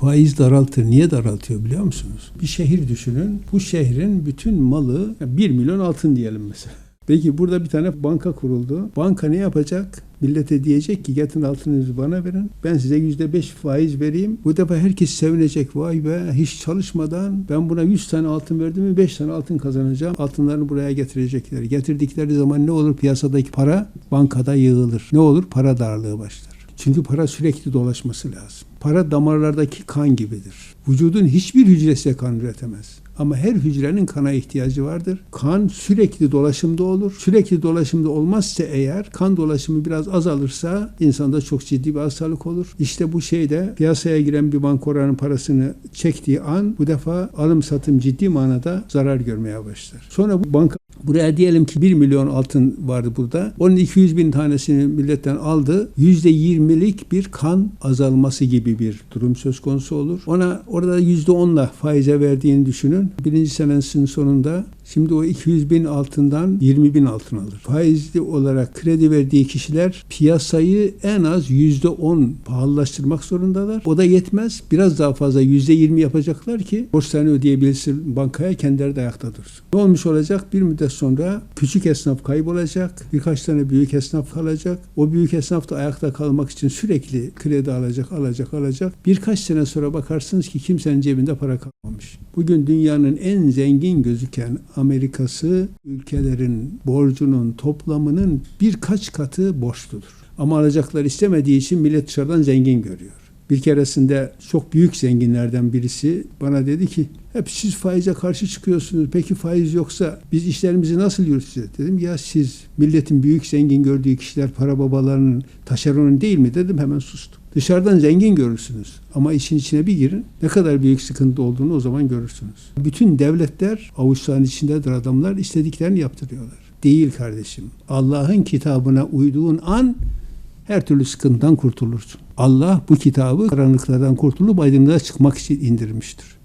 Faiz daraltır. Niye daraltıyor biliyor musunuz? Bir şehir düşünün. Bu şehrin bütün malı 1 milyon altın diyelim mesela. Peki burada bir tane banka kuruldu. Banka ne yapacak? Millete diyecek ki getirin altınızı bana verin. Ben size yüzde beş faiz vereyim. Bu defa herkes sevinecek. Vay be hiç çalışmadan ben buna 100 tane altın verdim mi 5 tane altın kazanacağım. Altınlarını buraya getirecekler. Getirdikleri zaman ne olur? Piyasadaki para bankada yığılır. Ne olur? Para darlığı başlar. Çünkü para sürekli dolaşması lazım. Para damarlardaki kan gibidir. Vücudun hiçbir hücresi kan üretemez. Ama her hücrenin kana ihtiyacı vardır. Kan sürekli dolaşımda olur. Sürekli dolaşımda olmazsa eğer kan dolaşımı biraz azalırsa insanda çok ciddi bir hastalık olur. İşte bu şeyde piyasaya giren bir bankoranın parasını çektiği an bu defa alım satım ciddi manada zarar görmeye başlar. Sonra bu banka Buraya diyelim ki 1 milyon altın vardı burada. Onun 200 bin tanesini milletten aldı. %20'lik bir kan azalması gibi bir durum söz konusu olur. Ona orada %10'la faize verdiğini düşünün. Birinci senesinin sonunda Şimdi o 200 bin altından 20 bin altın alır. Faizli olarak kredi verdiği kişiler piyasayı en az %10 pahalılaştırmak zorundalar. O da yetmez. Biraz daha fazla %20 yapacaklar ki borçlarını ödeyebilsin bankaya kendileri de ayakta dursun. Ne olmuş olacak? Bir müddet sonra küçük esnaf kaybolacak. Birkaç tane büyük esnaf kalacak. O büyük esnaf da ayakta kalmak için sürekli kredi alacak, alacak, alacak. Birkaç sene sonra bakarsınız ki kimsenin cebinde para kalmamış. Bugün dünyanın en zengin gözüken Amerika'sı ülkelerin borcunun toplamının birkaç katı borçludur. Ama alacaklar istemediği için millet dışarıdan zengin görüyor. Bir keresinde çok büyük zenginlerden birisi bana dedi ki hep siz faize karşı çıkıyorsunuz. Peki faiz yoksa biz işlerimizi nasıl yürüteceğiz? Dedim ya siz milletin büyük zengin gördüğü kişiler para babalarının taşeronu değil mi? Dedim hemen sustum. Dışarıdan zengin görürsünüz ama işin içine bir girin ne kadar büyük sıkıntı olduğunu o zaman görürsünüz. Bütün devletler avuçların içindedir adamlar istediklerini yaptırıyorlar. Değil kardeşim. Allah'ın kitabına uyduğun an her türlü sıkıntıdan kurtulursun. Allah bu kitabı karanlıklardan kurtulup aydınlığa çıkmak için indirmiştir.